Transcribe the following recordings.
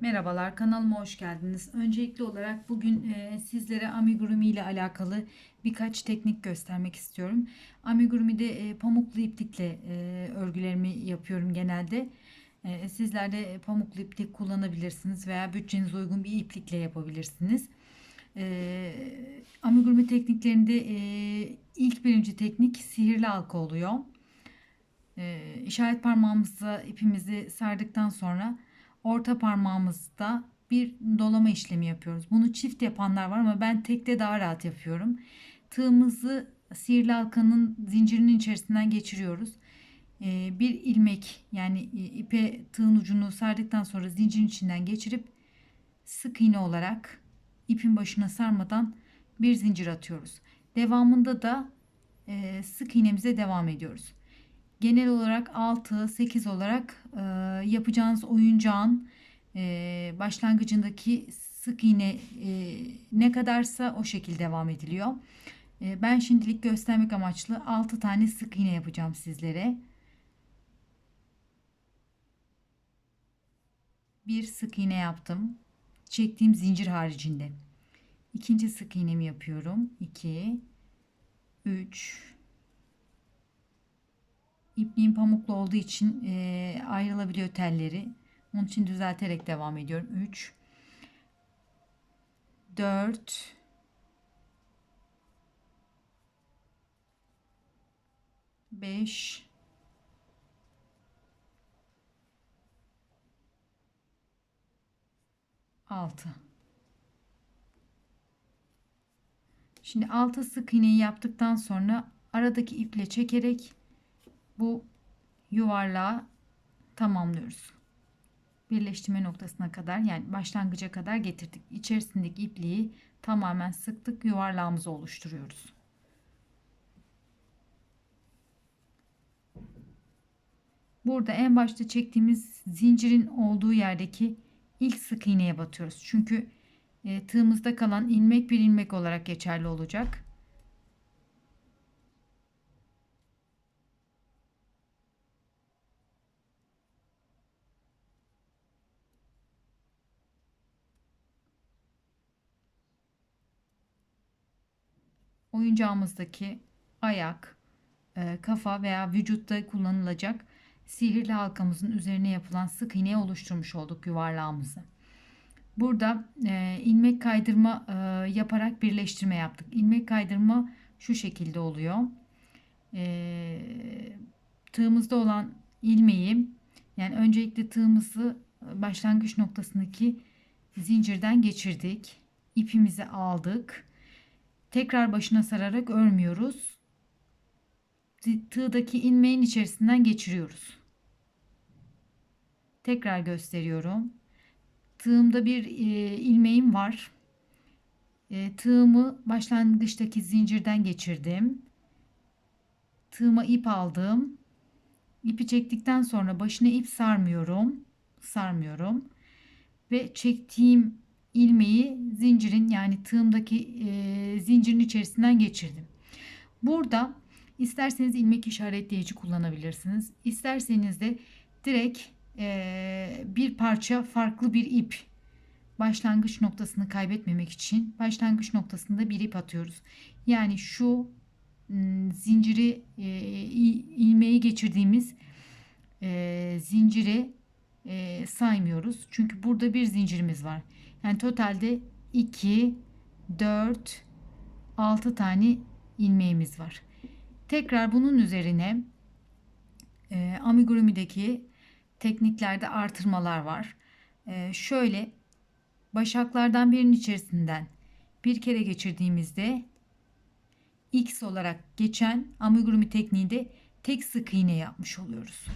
Merhabalar kanalıma hoş geldiniz. Öncelikli olarak bugün e, sizlere amigurumi ile alakalı birkaç teknik göstermek istiyorum. Amigurumi'de e, pamuklu iplikle e, örgülerimi yapıyorum genelde. E, sizler de pamuklu iplik kullanabilirsiniz veya bütçenize uygun bir iplikle yapabilirsiniz. E, amigurumi tekniklerinde e, ilk birinci teknik sihirli halka oluyor. E, işaret parmağımıza ipimizi sardıktan sonra orta parmağımızda bir dolama işlemi yapıyoruz. Bunu çift yapanlar var ama ben tekte daha rahat yapıyorum. Tığımızı sihirli halkanın zincirinin içerisinden geçiriyoruz. Ee, bir ilmek yani ipe tığın ucunu sardıktan sonra zincirin içinden geçirip sık iğne olarak ipin başına sarmadan bir zincir atıyoruz. Devamında da e, sık iğnemize devam ediyoruz. Genel olarak 6, 8 olarak e, yapacağınız oyuncağın e, başlangıcındaki sık iğne e, ne kadarsa o şekilde devam ediliyor. E, ben şimdilik göstermek amaçlı 6 tane sık iğne yapacağım sizlere. Bir sık iğne yaptım. Çektiğim zincir haricinde. İkinci sık iğnemi yapıyorum. 2 3 İpliğim pamuklu olduğu için e, ayrılabiliyor telleri. Onun için düzelterek devam ediyorum. 3 4 5 6 Şimdi 6 sık iğneyi yaptıktan sonra aradaki iple çekerek bu yuvarlağı tamamlıyoruz. Birleştirme noktasına kadar yani başlangıca kadar getirdik. İçerisindeki ipliği tamamen sıktık. Yuvarlağımızı oluşturuyoruz. Burada en başta çektiğimiz zincirin olduğu yerdeki ilk sık iğneye batıyoruz. Çünkü e, tığımızda kalan ilmek bir ilmek olarak geçerli olacak. Oyuncağımızdaki ayak, e, kafa veya vücutta kullanılacak sihirli halkamızın üzerine yapılan sık iğneyi oluşturmuş olduk yuvarlağımızı. Burada e, ilmek kaydırma e, yaparak birleştirme yaptık. İlmek kaydırma şu şekilde oluyor. E, tığımızda olan ilmeği yani öncelikle tığımızı başlangıç noktasındaki zincirden geçirdik. İpimizi aldık Tekrar başına sararak örmüyoruz. Tığdaki ilmeğin içerisinden geçiriyoruz. Tekrar gösteriyorum. Tığımda bir e, ilmeğim var. E, tığımı başlangıçtaki zincirden geçirdim. Tığıma ip aldım. İpi çektikten sonra başına ip sarmıyorum. Sarmıyorum. Ve çektiğim ilmeği zincirin yani tığımdaki e, zincirin içerisinden geçirdim. Burada isterseniz ilmek işaretleyici kullanabilirsiniz. İsterseniz de direkt e, bir parça farklı bir ip başlangıç noktasını kaybetmemek için başlangıç noktasında bir ip atıyoruz. Yani şu zinciri e, ilmeği geçirdiğimiz e, zinciri e, saymıyoruz. Çünkü burada bir zincirimiz var. Yani totalde 2, 4, 6 tane ilmeğimiz var. Tekrar bunun üzerine e, amigurumi'deki tekniklerde artırmalar var. E, şöyle başaklardan birinin içerisinden bir kere geçirdiğimizde X olarak geçen amigurumi tekniğinde tek sık iğne yapmış oluyoruz.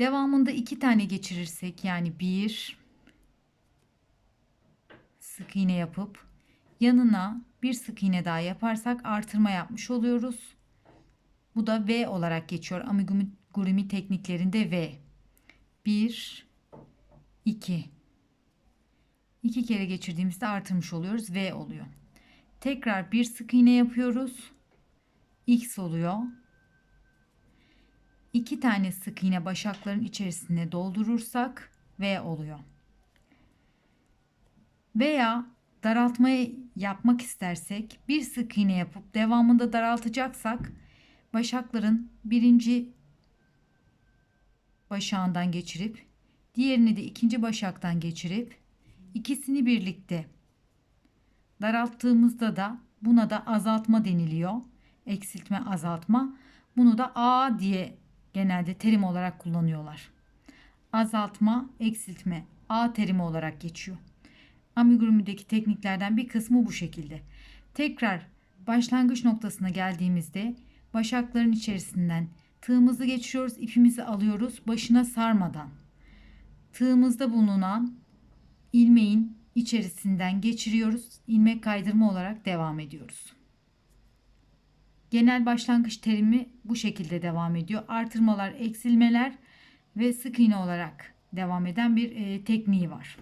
Devamında iki tane geçirirsek yani bir sık iğne yapıp yanına bir sık iğne daha yaparsak artırma yapmış oluyoruz. Bu da V olarak geçiyor. Amigurumi tekniklerinde V. 1 2 2 kere geçirdiğimizde artırmış oluyoruz. V oluyor. Tekrar bir sık iğne yapıyoruz. X oluyor. İki tane sık iğne başakların içerisine doldurursak V oluyor. Veya daraltmayı yapmak istersek bir sık iğne yapıp devamında daraltacaksak başakların birinci başağından geçirip diğerini de ikinci başaktan geçirip ikisini birlikte daralttığımızda da buna da azaltma deniliyor. Eksiltme, azaltma. Bunu da A diye genelde terim olarak kullanıyorlar. Azaltma, eksiltme A terimi olarak geçiyor. Amigurumideki tekniklerden bir kısmı bu şekilde. Tekrar başlangıç noktasına geldiğimizde başakların içerisinden tığımızı geçiriyoruz, ipimizi alıyoruz başına sarmadan. Tığımızda bulunan ilmeğin içerisinden geçiriyoruz. ilmek kaydırma olarak devam ediyoruz. Genel başlangıç terimi bu şekilde devam ediyor. Artırmalar, eksilmeler ve sık iğne olarak devam eden bir e, tekniği var.